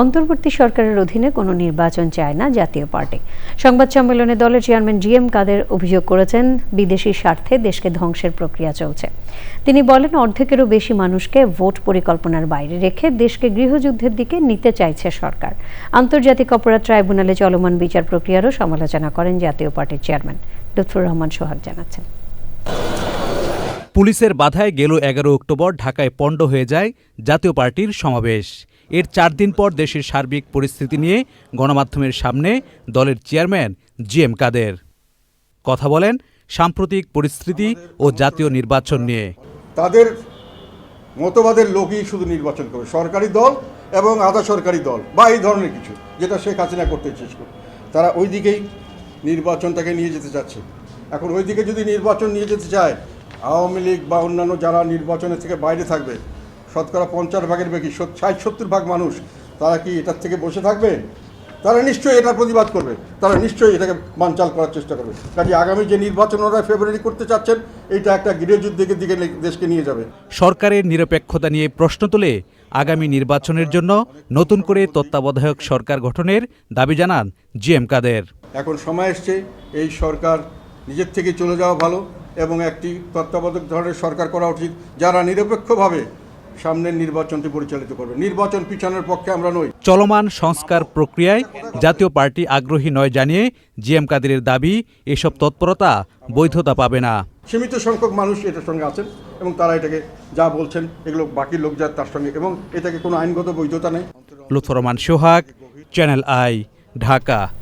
অন্তর্বর্তী সরকারের অধীনে কোনো নির্বাচন চায় না জাতীয় পার্টি। সংবাদ সম্মেলনে দলের চেয়ারম্যান জি এম কাদের অভিযোগ করেছেন, বিদেশি স্বার্থে দেশকে ধ্বংসের প্রক্রিয়া চলছে। তিনি বলেন, অর্ধেকেরও বেশি মানুষকে ভোট পরিকল্পনার বাইরে রেখে দেশকে গৃহযুদ্ধের দিকে নিতে চাইছে সরকার। আন্তর্জাতিক অপরাধ ট্রাইব্যুনালে চলমান বিচার প্রক্রিয়ারও সমালোচনা করেন জাতীয় পার্টির চেয়ারম্যান। লুৎফুর রহমান সোহাগ জানাচ্ছেন। পুলিশের বাধায় গেল এগারো অক্টোবর, ঢাকায় পণ্ড হয়ে যায় জাতীয় পার্টির সমাবেশ। এর চার দিন পর দেশের সার্বিক পরিস্থিতি নিয়ে গণমাধ্যমের সামনে দলের চেয়ারম্যান জি এম কাদের। কথা বলেন সাম্প্রতিক পরিস্থিতি ও জাতীয় নির্বাচন নিয়ে। তাদের মতবাদের লোকই শুধু নির্বাচন করবে, সরকারি দল এবং আধা সরকারি দল বা এই ধরনের কিছু, যেটা শেখ হাসিনা করতে চেষ্টা করে তারা ওই দিকেই নির্বাচনটাকে নিয়ে যেতে চাচ্ছে। এখন ওই দিকে যদি নির্বাচন নিয়ে যেতে চায় আওয়ামী লীগ বা অন্যান্য যারা নির্বাচনের থেকে বাইরে থাকবে শতকরা পঞ্চাশ ভাগের বেশি ষাট সত্তর ভাগ মানুষ তারা কি এটার থেকে বসে থাকবে? তারা নিশ্চয়ই এটার প্রতিবাদ করবে। তারা নিশ্চয়ই এটাকে বানচাল করার চেষ্টা করবে। কাজে আগামী যে নির্বাচন ওরা ফেব্রুয়ারি করতে চাচ্ছেন এটা একটা গৃহযুদ্ধের দিকে দেশকে নিয়ে যাবে। সরকারের নিরপেক্ষতা নিয়ে প্রশ্ন তুলে আগামী নির্বাচনের জন্য নতুন করে তত্ত্বাবধায়ক সরকার গঠনের দাবি জানান জি এম কাদের। এখন সময় এসছে এই সরকার নিজের থেকে চলে যাওয়া ভালো। এবং একটি তত্ত্বাবধায়ক ধরনের সরকার করা উচিত যারা নিরপেক্ষভাবে সামনের নির্বাচনটি পরিচালিত করবে। নির্বাচন পিছনের পক্ষে আমরা নই। চলমান সংস্কার প্রক্রিয়ায় জাতীয় পার্টি আগ্রহী নয় জানিয়ে জি এম কাদেরের দাবি এসব তৎপরতা বৈধতা পাবে না। সীমিত সংখ্যক মানুষ এটার সঙ্গে আছেন এবং তারা এটাকে যা বলছেন এগুলো বাকি লোক যা তার সঙ্গে এবং এটাকে কোনো আইনগত বৈধতা নেই। Lutfor Rahman Sohag channel I Dhaka.